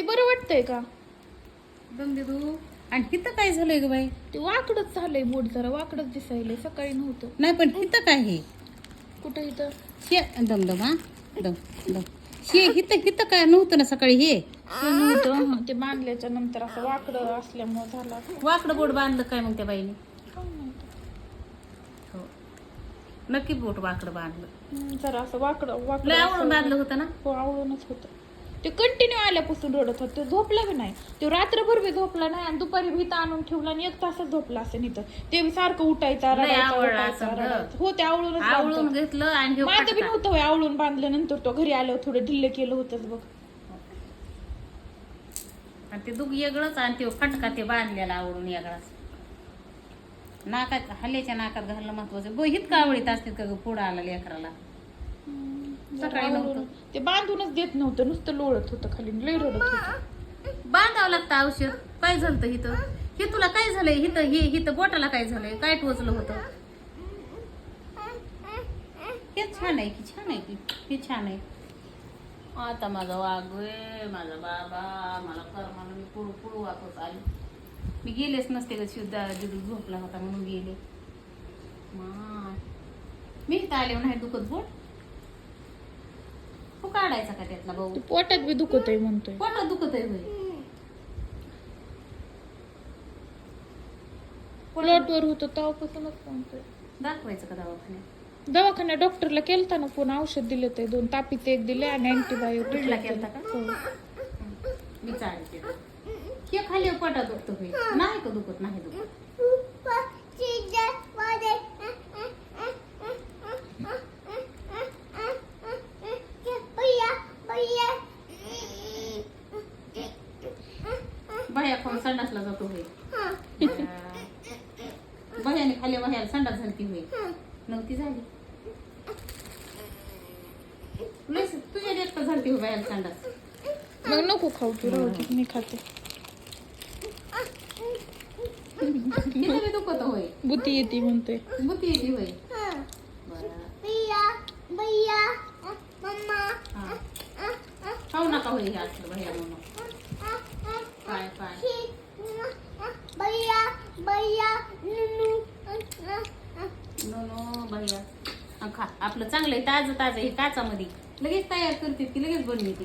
किती बरं वाटतंय का? दम दे तू आणि हिथं काय झालंय ग बाई? ते वाकडच झालंय बोट जरा वाकडच दिसायलंय सकाळी नव्हतं. नाही पण हिथं काय हे? कुठं इथं शे दम दम हा? दम दम. शे हिथं हिथं काय नव्हतं ना सकाळी हे? हे नव्हतं हं, ते बांधल्याच्या नंतर असं वाकडं असल्यामुळे झालं. वाकडं बोट बांधलं काय मग त्या बाईने? काय माहिती. हो. नक्की बोट वाकडं बांधलं. जरा असं वाकडं लय वाकडं आवडून असं- बांधलं होतं ना? हो आवडूनच होतं. ते कंटिन्यू आल्यापासून रडत होत झोपला बी नाही तो रात्रभर बी झोपला नाही आणि दुपारी भीता आणून ठेवला आणि एक तासच झोपला असेल इथं ते बी सारखं उठायचा लय रडायचा. रडायचा. हो ते आवळूनच आवळून बांधतात. घेतलं आणि माझं बी. नव्हतं होय, आवळून बांधल्यानंतर तो घरी आल्यावर थोडं ढिल्ल केलं होतंच बघ आणि ते दुख वेगळंच आणि ते फटका ते बांधलेला आवडून वेगळाच नाकात हल्ल्याच्या नाकात घालणं महत्वाचं गो हित का आवडीत असते का ग पुढं आला लेकराला सकाळी नव्हतं. ते बांधूनच देत नव्हतं नुसतं लोळत होतं खाली लय रडत होतं. बांधावं लागतं औषध. काय झालं हिथं? हे तुला काय झालंय? हिथं हे हिथं बोटाला काय झालंय? काय टोचलं होतं? हे छान आहे की छान आहे की हे छान आहे. आता माझा वागोय माझा बाबा मला कर म्हणून मी पुळू पुळू वाकत आली. मी गेलेच नसते का शुद्धा दिदू झोपला होता म्हणून गेले. मा. मी इथं आले नाही दुखत बोट काढायचा का त्यातला भाऊ? ते पोटात बी दुखत आहे म्हणतोय. पोटात दुखत आहे होय प्लॉटवर होतं तेव्हापासूनच सांगतोय दाखवायचं का दवाखान्यात? दवाखान्यात डॉक्टरला केलता ना पुन्हा औषध दिले ते दोन तापीचे एक दिले आणि अँटीबायोटिक बीडला केलता का? मी हे खाली पोटात दुखत नाही का दुखत नाही दुखत? खाऊन संडासला जातो होईल बाह्याने खाली बाह्याला संडास झालती होईल नव्हती झाली. तुझ्या देखत झालती हो बाह्याला संडास. मग नको खाऊ तू राहू दे, मी खाते. दुखत होय बुती येते म्हणतोय. बुती येते होय हा. खाऊ नका होय हे म्हणून. काय? नो भैया. खा. आपलं चांगलं आहे ताजं ताजं हे काचामध्ये. लगेच तयार करते की लगेच बनविते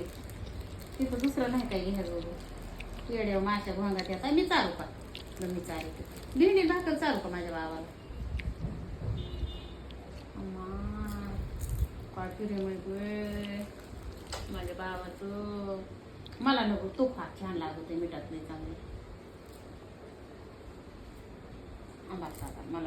तिथं दुसरं नाही काय घ्यायचं येड्या माशा भोंगात येतात मी चालू का? मी चालते भिंडी भाकर चालू का माझ्या बाबाला अम्मा, माहिती माझ्या बाबाचं मला नको तो फार छान लागत मिठात नाही चांगलं. आंबा मला